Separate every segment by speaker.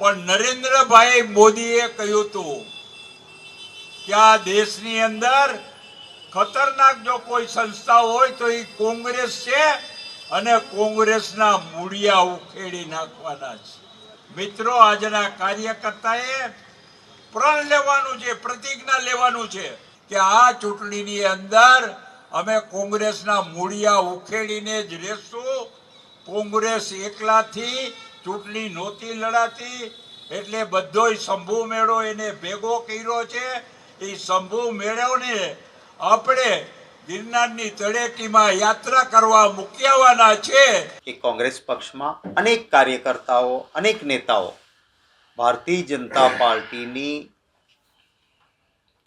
Speaker 1: પણ નરેન્દ્રભાઈ મોદીએ કહ્યું હતું કે આ દેશની અંદર ખતરનાક જો કોઈ સંસ્થા હોય તો એ કોંગ્રેસ છે અને કોંગ્રેસના મૂળિયા ઉખેડી નાખવાના છે. મિત્રો, આજના કાર્યકર્તાએ પ્રણ લેવાનું છે, પ્રતિજ્ઞા લેવાનું છે કે આ ચૂંટણીની અંદર અમે કોંગ્રેસના મૂળિયા ઉખેડીને જ રહેશું. કોંગ્રેસ એકલાથી ચૂંટણી નહોતી લડાતી, એટલે બધોય શંભુ મેળો એને ભેગો કર્યો છે. એ શંભુ મેળોને આપણે ગિરનારની તળેટીમાં યાત્રા કરવા મૂક્યાવાના છે.
Speaker 2: કે કોંગ્રેસ પક્ષમાં અનેક કાર્યકર્તાઓ, અનેક નેતાઓ ભારતીય જનતા પાર્ટીની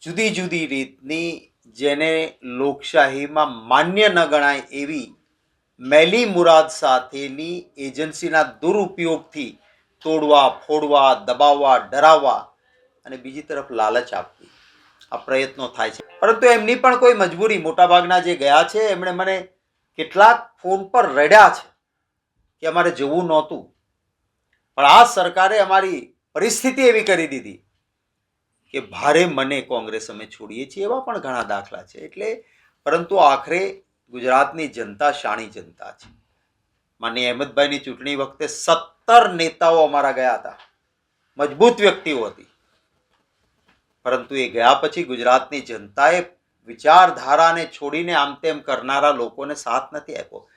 Speaker 2: જુદી જુદી રીતની જેને લોકશાહીમાં માન્ય ન ગણાય એવી મેલી મુરાદ સાથેની એજન્સીના દુરુપયોગથી તોડવા, ફોડવા, દબાવવા, ડરાવવા અને બીજી તરફ લાલચ આપવી. આ પ્રયત્નો થાય છે. પરંતુ એમની પણ કોઈ મજબૂરી. મોટાભાગના જે ગયા છે, એમણે મને કેટલાક ફોન પર રડ્યા છે કે અમારે જવું નહોતું. પણ આ સરકારે અમારી પરિસ્થિતિ એવી કરી દીધી કે ભારે મને કોંગ્રેસ અમે છોડીએ છીએ એવા પણ ઘણા દાખલા છે. એટલે પરંતુ આખરે ગુજરાતની જનતા શાણી જનતા છે. માનનીય અહેમદભાઈની ચૂંટણી વખતે સત્તર નેતાઓ અમારા ગયા હતા. મજબૂત વ્યક્તિઓ હતી. પરંતુ એ ગયા પછી ગુજરાતની જનતાએ વિચારધારાને છોડીને આમ તેમ કરનારા લોકોને સાથ નથી આપ્યો.